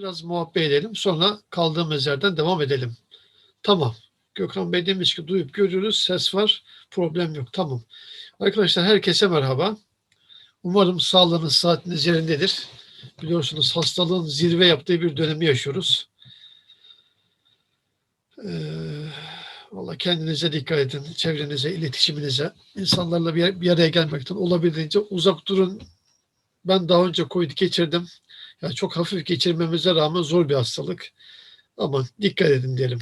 Biraz muhabbet edelim. Sonra kaldığımız yerden devam edelim. Tamam. Gökhan Bey demiş ki duyup görüyoruz. Ses var. Problem yok. Tamam. Arkadaşlar herkese merhaba. Umarım sağlığınız, saatiniz yerindedir. Biliyorsunuz hastalığın zirve yaptığı bir dönemi yaşıyoruz. Ee, Valla kendinize dikkat edin. Çevrenize, iletişiminize. insanlarla bir, bir araya gelmekten olabildiğince uzak durun. Ben daha önce COVID geçirdim. Yani çok hafif geçirmemize rağmen zor bir hastalık. Ama dikkat edin diyelim.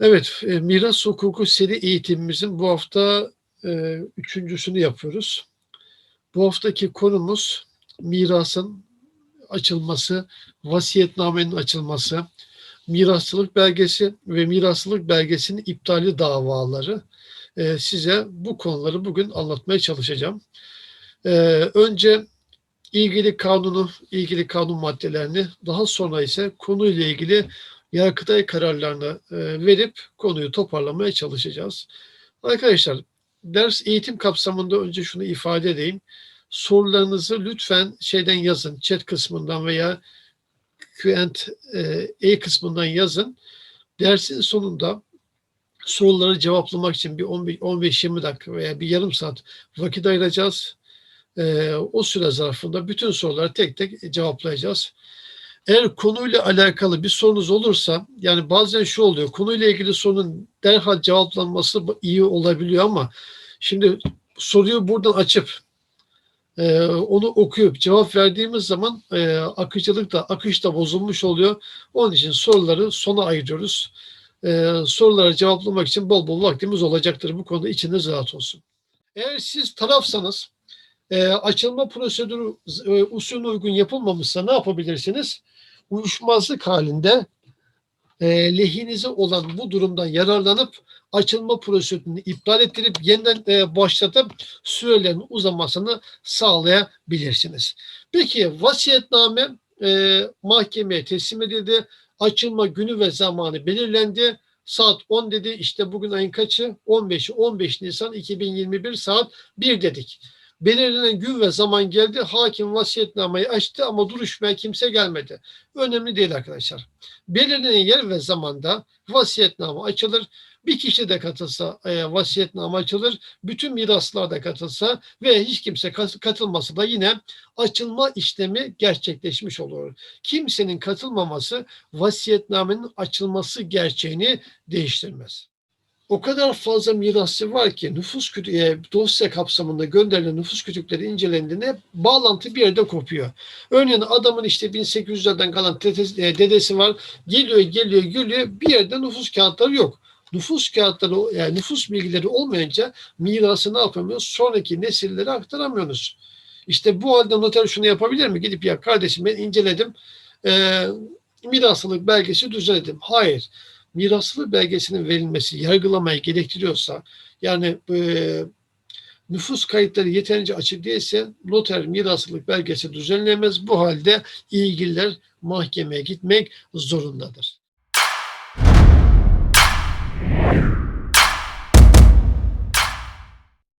Evet, e, miras hukuku seri eğitimimizin bu hafta e, üçüncüsünü yapıyoruz. Bu haftaki konumuz mirasın açılması, vasiyetnamenin açılması, mirasçılık belgesi ve mirasçılık belgesinin iptali davaları. E, size bu konuları bugün anlatmaya çalışacağım. E, önce ilgili kanunu, ilgili kanun maddelerini, daha sonra ise konuyla ilgili yargıtay kararlarını e, verip konuyu toparlamaya çalışacağız. Arkadaşlar, ders eğitim kapsamında önce şunu ifade edeyim. Sorularınızı lütfen şeyden yazın, chat kısmından veya Q&A kısmından yazın. Dersin sonunda soruları cevaplamak için bir 15-20 dakika veya bir yarım saat vakit ayıracağız. Ee, o süre zarfında bütün soruları tek tek cevaplayacağız. Eğer konuyla alakalı bir sorunuz olursa, yani bazen şu oluyor, konuyla ilgili sorunun derhal cevaplanması iyi olabiliyor ama şimdi soruyu buradan açıp e, onu okuyup cevap verdiğimiz zaman e, akıcılık da akış da bozulmuş oluyor. Onun için soruları sona ayırıyoruz. E, soruları cevaplamak için bol bol vaktimiz olacaktır. Bu konuda içiniz rahat olsun. Eğer siz tarafsanız e, açılma prosedürü e, usulüne uygun yapılmamışsa ne yapabilirsiniz? Uyuşmazlık halinde e, lehinize olan bu durumdan yararlanıp açılma prosedürünü iptal ettirip yeniden e, başlatıp sürelerin uzamasını sağlayabilirsiniz. Peki vasiyetname e, mahkemeye teslim edildi. Açılma günü ve zamanı belirlendi. Saat 10 dedi. İşte bugün ayın kaçı? 15'i. 15 Nisan 2021 saat 1 dedik. Belirlenen gün ve zaman geldi. Hakim vasiyetnameyi açtı ama duruşmaya kimse gelmedi. Önemli değil arkadaşlar. Belirlenen yer ve zamanda vasiyetname açılır. Bir kişi de katılsa e, vasiyetname açılır. Bütün miraslar da katılsa ve hiç kimse katılmasa da yine açılma işlemi gerçekleşmiş olur. Kimsenin katılmaması vasiyetnamenin açılması gerçeğini değiştirmez o kadar fazla mirasçı var ki nüfus kütü e, dosya kapsamında gönderilen nüfus kütükleri incelendiğinde bağlantı bir yerde kopuyor. Örneğin adamın işte 1800'lerden kalan e, dedesi var. Geliyor geliyor geliyor bir yerde nüfus kağıtları yok. Nüfus kağıtları yani nüfus bilgileri olmayınca mirası ne yapamıyoruz? Sonraki nesillere aktaramıyoruz. İşte bu halde noter şunu yapabilir mi? Gidip ya kardeşim ben inceledim. E, miraslık belgesi düzenledim. Hayır miraslı belgesinin verilmesi yargılamayı gerektiriyorsa yani e, nüfus kayıtları yeterince açık değilse noter miraslılık belgesi düzenlemez. Bu halde ilgililer mahkemeye gitmek zorundadır.